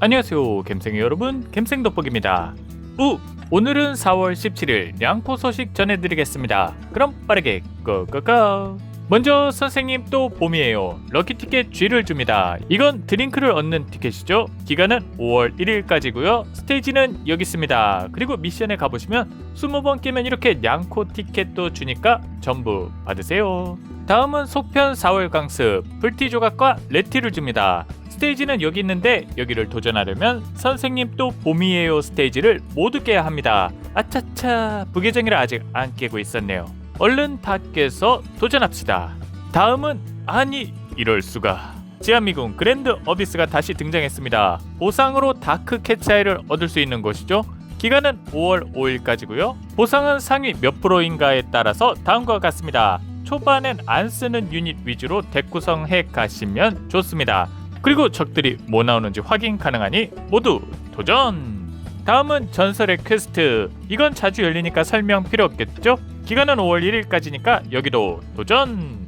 안녕하세요 갬생이 여러분. 갬생 돋보기입니다. 우 오늘은 4월 17일 양포 소식 전해드리겠습니다. 그럼 빠르게 고고고 먼저 선생님 또 봄이에요. 럭키 티켓 G를 줍니다. 이건 드링크를 얻는 티켓이죠. 기간은 5월 1일까지고요. 스테이지는 여기 있습니다. 그리고 미션에 가보시면 20번 깨면 이렇게 양코 티켓도 주니까 전부 받으세요. 다음은 속편 4월 강습. 불티 조각과 레티를 줍니다 스테이지는 여기 있는데 여기를 도전하려면 선생님 또 봄이에요 스테이지를 모두 깨야 합니다. 아차차 부계정이라 아직 안 깨고 있었네요. 얼른 다 깨서 도전합시다. 다음은 아니 이럴 수가. 지하미군 그랜드 어비스가 다시 등장했습니다. 보상으로 다크 캣차이를 얻을 수 있는 곳이죠. 기간은 5월 5일까지고요. 보상은 상위 몇 프로인가에 따라서 다음과 같습니다. 초반엔 안 쓰는 유닛 위주로 덱 구성해 가시면 좋습니다. 그리고 적들이 뭐 나오는지 확인 가능하니 모두 도전! 다음은 전설의 퀘스트. 이건 자주 열리니까 설명 필요 없겠죠? 기간은 5월 1일까지니까 여기도 도전!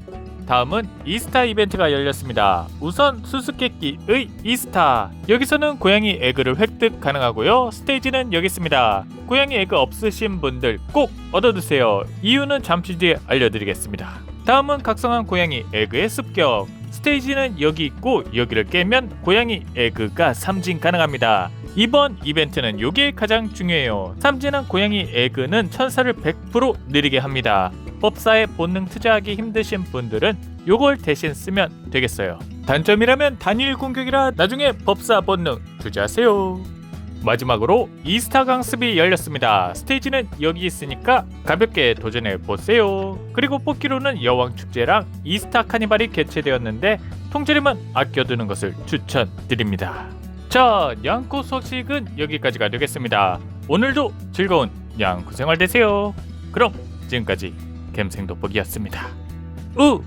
다음은 이스타 이벤트가 열렸습니다. 우선 수수께끼의 이스타. 여기서는 고양이 에그를 획득 가능하고요. 스테이지는 여기 있습니다. 고양이 에그 없으신 분들 꼭 얻어두세요. 이유는 잠시 뒤에 알려드리겠습니다. 다음은 각성한 고양이 에그의 습격. 스테이지는 여기 있고 여기를 깨면 고양이 에그가 삼진 가능합니다. 이번 이벤트는 요게 가장 중요해요. 삼진한 고양이 에그는 천사를 100% 느리게 합니다. 법사에 본능 투자하기 힘드신 분들은 요걸 대신 쓰면 되겠어요. 단점이라면 단일 공격이라 나중에 법사 본능 투자하세요. 마지막으로 이스타 강 습이 열렸습니다. 스테이지는 여기 있으니까 가볍게 도전해 보세요. 그리고 뽑기로는 여왕 축제랑 이스타 카니발이 개최되었는데 통째로만 아껴두는 것을 추천드립니다. 자, 양코 소식은 여기까지가 되겠습니다. 오늘도 즐거운 양코 생활 되세요. 그럼 지금까지 갬생 돋보기였습니다. 우